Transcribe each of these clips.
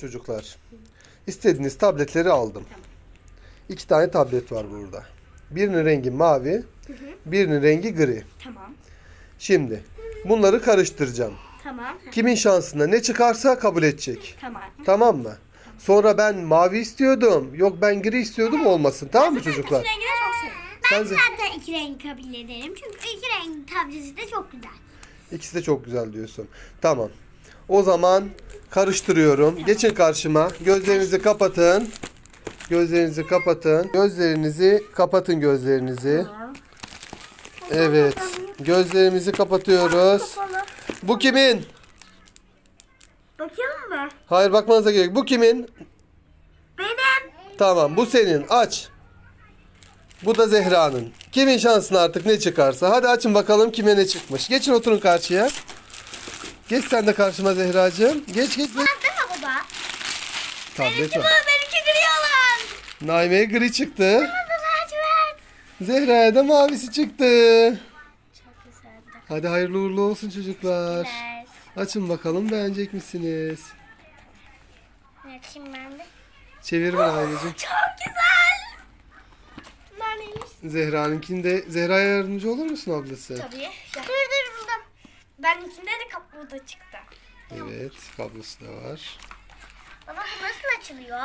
Çocuklar. istediğiniz tabletleri aldım. İki tane tablet var burada. Birinin rengi mavi, birinin rengi gri. Tamam. Şimdi bunları karıştıracağım. Tamam. Kimin şansına ne çıkarsa kabul edecek. Tamam. Tamam mı? Sonra ben mavi istiyordum. Yok ben gri istiyordum olmasın. Tamam mı çocuklar? Rengini çok seviyorum. Sen Ben zaten iki renk kabul ederim. Çünkü iki renk tableti de çok güzel. İkisi de çok güzel diyorsun. Tamam. O zaman karıştırıyorum. Geçin karşıma. Gözlerinizi kapatın. Gözlerinizi kapatın. Gözlerinizi kapatın gözlerinizi. Evet. Gözlerimizi kapatıyoruz. Bu kimin? Bakayım mı? Hayır bakmanıza gerek. Bu kimin? Benim. Tamam bu senin. Aç. Bu da Zehra'nın. Kimin şansına artık ne çıkarsa. Hadi açın bakalım kime ne çıkmış. Geçin oturun karşıya. Geç sen de karşıma Zehracığım. Geç geç. geç. Mi baba? Tablet var. Benimki gri olan. Naime'ye gri çıktı. Bu lacivert. Zehra'ya da mavisi çıktı. Çok güzeldi. Hadi hayırlı uğurlu olsun çocuklar. Evet. Açın bakalım beğenecek misiniz? Açayım ben de. Çevir ver anneciğim. Çok güzel. Bunlar neymiş? Zehra'nınkinde Zehra'ya yardımcı olur musun ablası? Tabii. Dur dur buldum. Benimkinde de kabuğu da çıktı. Evet, kablosu da var. Baba bu nasıl açılıyor?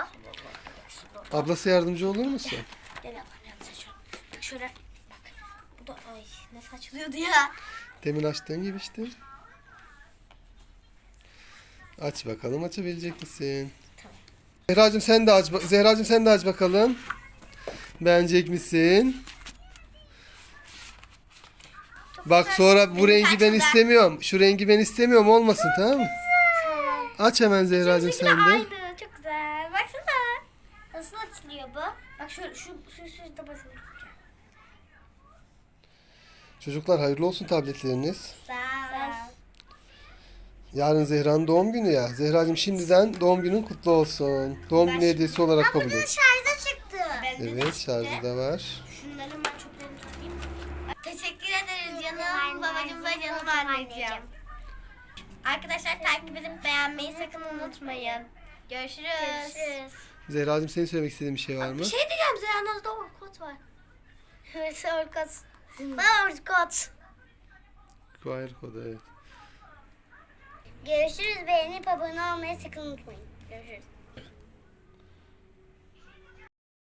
Ablası yardımcı olur musun? Gel yapalım yanlış açıyorum. Bak şöyle. Bak. Bu da ay nasıl açılıyordu ya. Demin açtığın gibi işte. Aç bakalım açabilecek misin? Zehracığım sen de aç. ba- Zehracığım sen de aç bakalım. Beğenecek misin? Bak sonra bu rengi ben istemiyorum. Şu rengi ben istemiyorum olmasın tamam mı? Aç hemen Zehracığım sen de. Aynı. Çok güzel. Baksana. Nasıl açılıyor bu? Bak şu şu şu şu da basın. Çocuklar hayırlı olsun tabletleriniz. Sağ ol. Yarın Zehra'nın doğum günü ya. Zehracığım şimdiden doğum günün kutlu olsun. Doğum günü hediyesi olarak kabul et. Şarja çıktı. Evet şarjı da var. Ve canım anneciğim. Arkadaşlar takip edip beğenmeyi sakın unutmayın. Görüşürüz. Görüşürüz. Zehracığım senin söylemek istediğin bir şey var mı? Bir şey diyeceğim Zeynep'de orkut var. Evet orkut. Baba orkut. QR kodu evet. Görüşürüz. Beğenip abone olmayı sakın unutmayın. Görüşürüz.